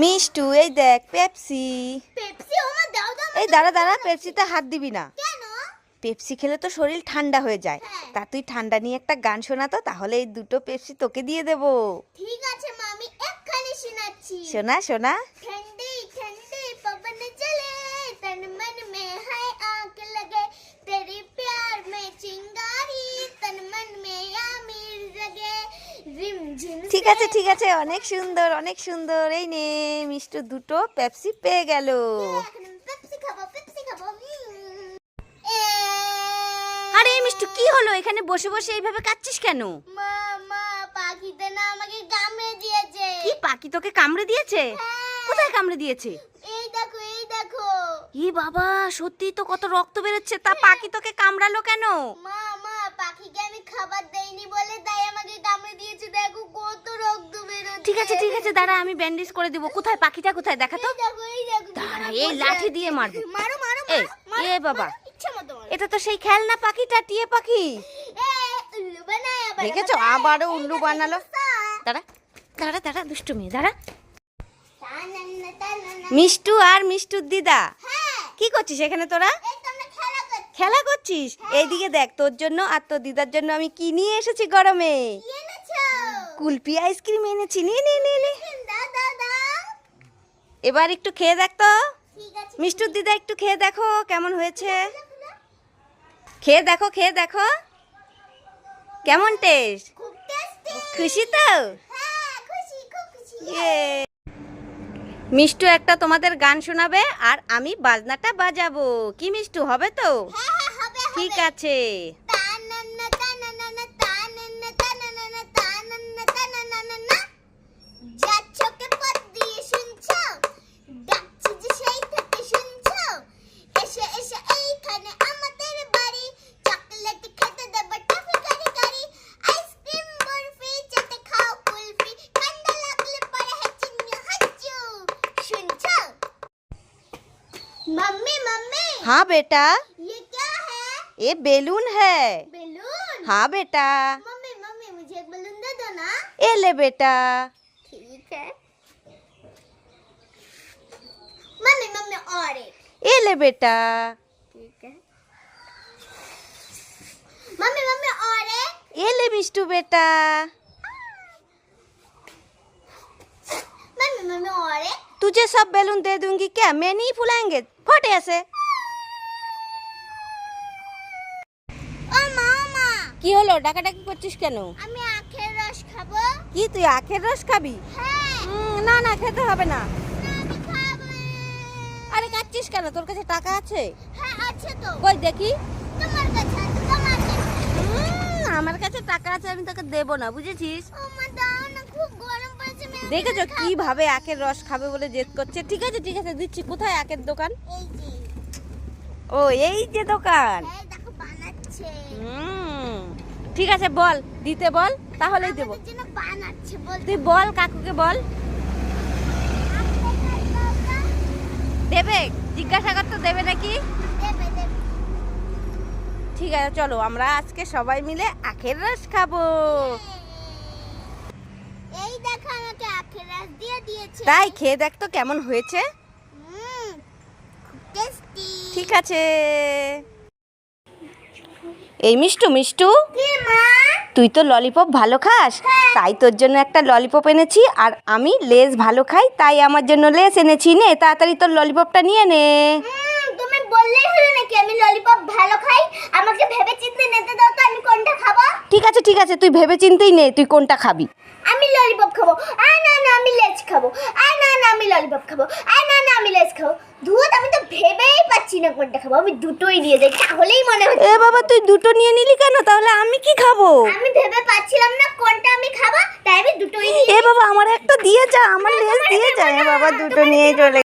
মিষ্টু এই দেখ Pepsi. Pepsi ওমা দাও দাও এই দাঁড়া দাঁড়া পেপসিতে হাত দিবি না। কেন? পেপসি খেলে তো শরীর ঠান্ডা হয়ে যায়। হ্যাঁ। তা তুই ঠান্ডা নিয়ে একটা গান শোনা তো তাহলে এই দুটো পেপসি তোকে দিয়ে দেবো। ঠিক আছে মামি এক্ষুনি শোনাচ্ছি। শোনা শোনা। ঠিক আছে ঠিক আছে। অনেক সুন্দর অনেক সুন্দর। এই নে মিষ্টি দুটো পেপসি পেয়ে গেল। আরে মিষ্টি কি হলো? এখানে বসে বসে এইভাবে কাচ্ছিস কেন? মা মা পাখিতে না আমাকে কামড়ে দিয়েছে। কি পাখি তোকে কামড়ে দিয়েছে? হ্যাঁ। কোথায় কামড়ে দিয়েছে? ই বাবা সত্যি তো কত রক্ত বেরোচ্ছে তা পাখি তোকে কামড়ালো কেন? মা মা পাখিকে আমি খাবার দেইনি বলে তাই আমাকে কামড়ে দিয়েছে দেখো কত রক্ত বেরোচ্ছে। ঠিক আছে ঠিক আছে দাঁড়া আমি ব্যান্ডেজ করে দিব। কোথায় পাখিটা কোথায়? দেখা তো। দাঁড়া, এই লাঠি দিয়ে মারবো। মারো মারো এই, এ বাবা। এটা তো সেই খেলনা পাখিটা টিয়ে পাখি। দেখেছ? আবারও উল্লু বানালো। দাঁড়া দাঁড়া দাঁড়া দুষ্টু মেয়ে দাঁড়া। মিষ্টু আর মিষ্টুর দিদা। হ্যাঁ কি করছিস এখানে তোরা? খেলা করছ। খেলা করছিস? এইদিকে দেখ তোর জন্য আর তোর দিদার জন্য আমি কি নিয়ে এসেছি গরমে? কুলপি আইসক্রিম এনেছি নে নে নে এবার একটু খেয়ে দেখ তো। মিষ্টুর দিদা একটু খেয়ে দেখো কেমন হয়েছে। খেয়ে দেখো খেয়ে দেখো। কেমন টেস্ট খুশি তো? হ্যাঁ খুশি মিষ্টু একটা তোমাদের গান শোনাবে আর আমি বাজনাটা বাজাবো। কি মিষ্টু হবে তো? হ্যাঁ হ্যাঁ ঠিক আছে। हाँ बेटा। ये क्या है? ये बेलून है। बैलून? हाँ बेटा। मम्मी मम्मी मुझे एक बैलून दे दो ना। ये ले बेटा। ठीक है। मम्मी मम्मी और एक। ये ले बेटा। ठीक है। मम्मी मम्मी और एक। ये ले मिष्टू बेटा। मम्मी मम्मी और एक। तुझे सब बैलून दे दूँगी क्या? मैं नहीं फुलाएँगे? फटे ऐसे। কি হলো? ডাকাডাকি করছিস কেন? আমি আখের রস খাব। কি তুই আখের রস খাবি? হ্যাঁ। না না খেতে হবে না। আরে কাচ্ছিস কেন? তোর কাছে টাকা আছে? হ্যাঁ আছে তো। কই দেখি। তোমার কাছে আছে তোমার কাছে আমার কাছে টাকা আছে আমি তোকে দেবো না বুঝেছিস? ও মা দাও না খুব গরম পড়েছে দেখেছ। কীভাবে আখের রস খাবে বলে জেদ করছে? ঠিক আছে ঠিক আছে দিচ্ছি। কোথায় আখের দোকান? এই যে। ও এই যে দোকান। এই দেখো বানাচ্ছে। হুম ঠিক আছে বল দিতে বল তাহলেই দেবো। তুই বল কাকুকে বল। দেবে? জিজ্ঞাসা কর তো দেবে নাকি? ঠিক আছে চলো আমরা আজকে সবাই মিলে আখের রস খাব। এই দেখো আমাকে আখের রস দিয়ে দিয়েছে। তাই খেয়ে দেখ তো কেমন হয়েছে। ঠিক আছে। এই মিষ্টু মিষ্টু। তুই তো ললিপপ ভালো খাস। তাই তোর জন্য একটা ললিপপ এনেছি আর আমি লেস ভালো খাই তাই আমার জন্য লেস এনেছি। নে তাড়াতাড়ি তোর ললিপপটা নিয়ে নে। তুমি বললেই হলো নাকি আমি ললিপপ ভালো খাই? আমাকে ভেবে চিন্তে নিতে দাও তো আমি কোনটা খাব? ঠিক আছে ঠিক আছে তুই ভেবে চিন্তেই নে তুই কোনটা খাবি? আমি ললিপপ খাব। আর না না আমি লেজ খাব। আর না না আমি ললিপপ খাব আর না না আমি লেজ খাব ধুত আমি তো ভেবেই পাচ্ছি না কোনটা খাব আমি দুটোই তাহলেই মনে হচ্ছে এ বাবা তুই দুটো নিয়ে নিলি কেন? তাহলে আমি কি খাব? আমি ভেবে পাচ্ছিলাম না কোনটা আমি খাব তাই আমি দুটোই এ বাবা আমার একটা দিয়ে যা আমার লেস দিয়ে যা। এ বাবা দুটো নিয়ে চলে